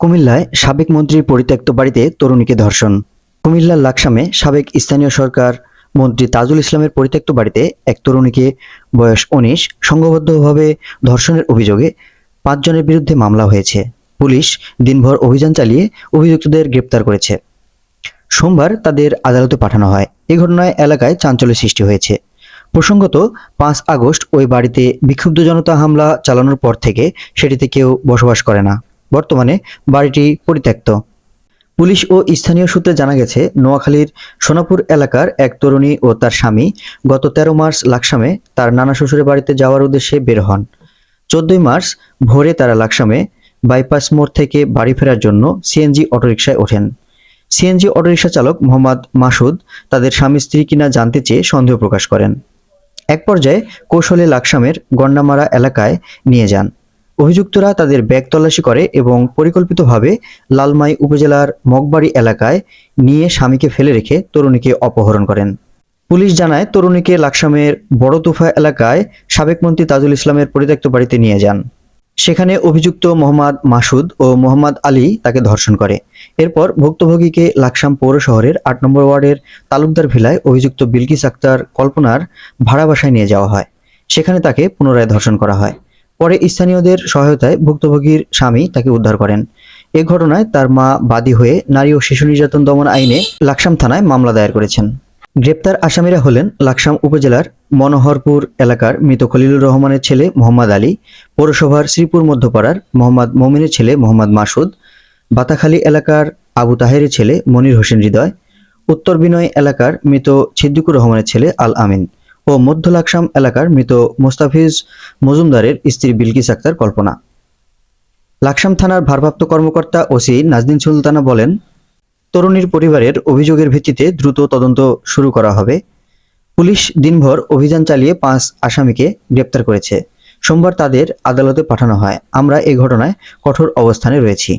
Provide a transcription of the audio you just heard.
কুমিল্লায় সাবেক মন্ত্রীর পরিত্যক্ত বাড়িতে তরুণীকে ধর্ষণ। কুমিল্লার লাকসামে সাবেক স্থানীয় সরকার মন্ত্রী তাজুল ইসলামের পরিত্যক্ত বাড়িতে এক তরুণীকে বয়স উনিশ সংঘবদ্ধভাবে ধর্ষণের অভিযোগে পাঁচজনের বিরুদ্ধে মামলা হয়েছে। পুলিশ দিনভর অভিযান চালিয়ে অভিযুক্তদের গ্রেপ্তার করেছে। সোমবার তাদের আদালতে পাঠানো হয়। এ ঘটনায় এলাকায় চাঞ্চল্য সৃষ্টি হয়েছে। প্রসঙ্গত, পাঁচ আগস্ট ওই বাড়িতে বিক্ষুব্ধ জনতা হামলা চালানোর পর থেকে সেটিতে কেউ বসবাস করে না। বর্তমানে বাড়িটি পরিত্যক্ত। পুলিশ ও স্থানীয় সূত্রে জানা গেছে, নোয়াখালীর সোনাপুর এলাকার এক তরুণী ও তার স্বামী গত তেরো মার্চ লাকসামে তার নানা শ্বশুরের বাড়িতে যাওয়ার উদ্দেশ্যে বের হন। চোদ্দই মার্চ ভোরে তারা লাকসামে বাইপাস মোড় থেকে বাড়ি ফেরার জন্য সিএনজি অটোরিকশায় ওঠেন। সিএনজি অটোরিকশা চালক মোহাম্মদ মাসুদ তাদের স্বামী, স্ত্রী কিনা জানতে চেয়ে সন্দেহ প্রকাশ করেন। এক পর্যায়ে কৌশলে লাকসামের গন্ডামারা এলাকায় নিয়ে যান। অভিযুক্তরা তাদের ব্যাগ তল্লাশি করে এবং পরিকল্পিতভাবে লালমাই উপজেলার মগবাড়ি এলাকায় নিয়ে স্বামীকে ফেলে রেখে তরুণীকে অপহরণ করেন। পুলিশ জানায়, তরুণীকে লাকসামের বড় তুফা এলাকায় সাবেক মন্ত্রী তাজুল ইসলামের পরিত্যক্ত বাড়িতে নিয়ে যান। সেখানে অভিযুক্ত মোহাম্মদ মাসুদ ও মোহাম্মদ আলী তাকে ধর্ষণ করে। এরপর ভুক্তভোগীকে লাকসাম পৌর শহরের আট নম্বর ওয়ার্ডের তালুকদার ভিলায় অভিযুক্ত বিলকিস আক্তার কল্পনার ভাড়া বাসায় নিয়ে যাওয়া হয়। সেখানে তাকে পুনরায় ধর্ষণ করা হয়। পরে স্থানীয়দের সহায়তায় ভুক্তভোগীর স্বামী তাকে উদ্ধার করেন। এ ঘটনায় তার মা বাদী হয়ে নারী ও শিশু নির্যাতন দমন আইনে লাকসাম থানায় মামলা দায়ের করেছেন। গ্রেপ্তার আসামিরা হলেন লাকসাম উপজেলার মনোহরপুর এলাকার মৃত খলিলুর রহমানের ছেলে মোহাম্মদ আলী, পৌরসভার শ্রীপুর মধ্যপাড়ার মোহাম্মদ মমিনের ছেলে মোহাম্মদ মাসুদ, বাতাখালী এলাকার আবু তাহেরের ছেলে মনির হোসেন হৃদয়, উত্তর বিনয় এলাকার মৃত ছিদ্দিকুর রহমানের ছেলে আল আমিন। ও মধ্য লাকসাম এলাকার মৃত মোস্তাফিজ মজুমদারের স্ত্রী বিলকিস আক্তার কল্পনা। লাকসাম থানার ভারপ্রাপ্ত কর্মকর্তা ওসি নাজদিন সুলতানা বলেন, তরুণীর পরিবারের অভিযোগের ভিত্তিতে দ্রুত তদন্ত শুরু করা হবে। পুলিশ দিনভর অভিযান চালিয়ে পাঁচ আসামিকে গ্রেপ্তার করেছে। সোমবার তাদের আদালতে পাঠানো হয়। আমরা এই ঘটনায় কঠোর অবস্থানে রয়েছি।